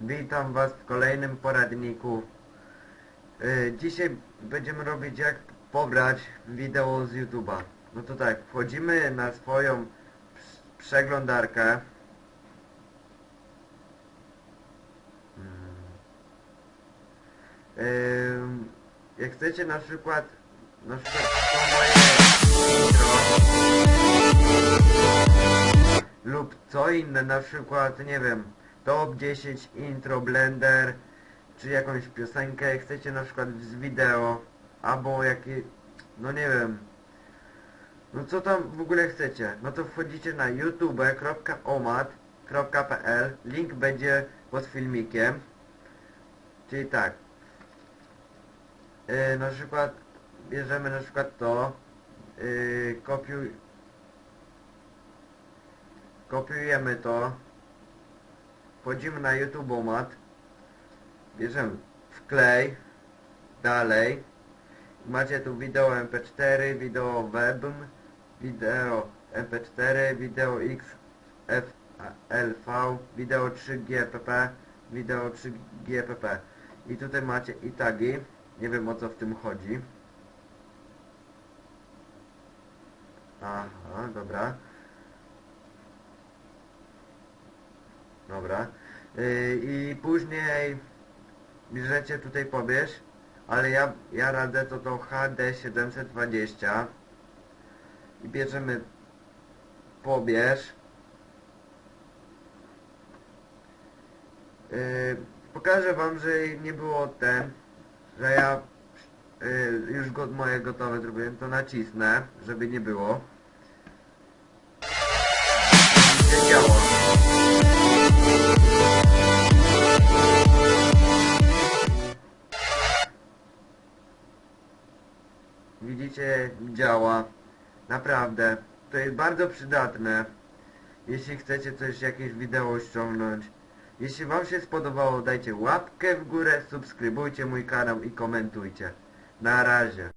Witam Was w kolejnym poradniku. Yy, Dzisiaj będziemy robić jak pobrać wideo z YouTube'a. No to tak, wchodzimy na swoją przeglądarkę. Mm. Yy, Jak chcecie na przykład, intro lub co inne, na przykład, nie wiem, top 10 intro Blender, czy jakąś piosenkę, chcecie na przykład z wideo, albo jakie, no nie wiem, no co tam w ogóle chcecie, no to wchodzicie na youtube.omat.pl, link będzie pod filmikiem, czyli tak, yy, na przykład, bierzemy na przykład to, yy, kopiuj, kopiujemy to, wchodzimy na YouTubeomat, bierzemy wklej, dalej, macie tu wideo mp4, wideo web, wideo mp4, wideo XLV, wideo 3GPP, wideo 3GPP i tutaj macie i tagi, nie wiem o co w tym chodzi. Aha, dobra. Dobra. Yy, I później bierzecie tutaj pobierz, ale ja, ja radzę to to HD720 i bierzemy pobierz. Yy, pokażę wam, że nie było ten, że ja yy, już go, moje gotowe zrobiłem, to nacisnę, żeby nie było. Nie działa. Widzicie, działa. Naprawdę. To jest bardzo przydatne. Jeśli chcecie coś, jakieś wideo ściągnąć. Jeśli wam się spodobało, dajcie łapkę w górę, subskrybujcie mój kanał i komentujcie. Na razie.